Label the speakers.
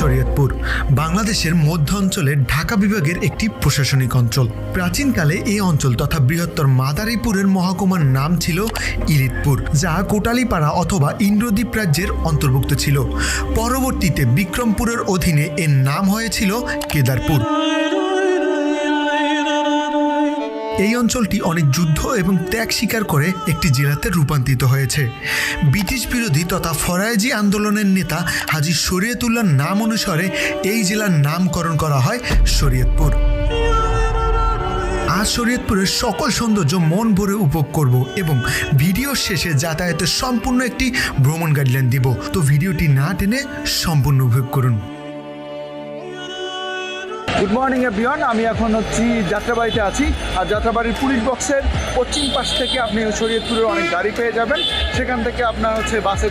Speaker 1: শরীয়তপুর, বাংলাদেশের মধ্য অঞ্চলের ঢাকা বিভাগের একটি প্রশাসনিক অঞ্চল। প্রাচীনকালে এই অঞ্চল তথা বৃহত্তর মাদারীপুরের মহকুমার নাম ছিল ইরিতপুর যা কোটালীপাড়া অথবা ইন্দ্রদ্বীপ রাজ্যের অন্তর্ভুক্ত ছিল। পরবর্তীতে বিক্রমপুরের অধীনে এর নাম হয়েছিল কেদারপুর। এই অঞ্চলটি অনেক যুদ্ধ এবং ত্যাগ স্বীকার করে একটি জেলাতে রূপান্তরিত হয়েছে। ব্রিটিশ বিরোধী তথা ফরায়েজি আন্দোলনের নেতা হাজি শরীয়তুল্লাহর নাম অনুসারে এই জেলার নামকরণ করা হয় শরীয়তপুর। আজ শরীয়তপুরের সকল সৌন্দর্য মন ভরে উপভোগ করব এবং ভিডিওর শেষে যাতায়াতের সম্পূর্ণ একটি ভ্রমণ গাইডলাইন দিব। তো ভিডিওটি না টেনে সম্পূর্ণ উপভোগ করুন।
Speaker 2: গুড মর্নিং এ এভরিওয়ান আমি এখন হচ্ছি যাত্রাবাড়িতে আছি। আর যাত্রাবাড়ির পুলিশ বক্সের পশ্চিম পাশ থেকে আপনি শরীয়তপুরের অনেক গাড়ি পেয়ে যাবেন। সেখান থেকে আপনার হচ্ছে বাসে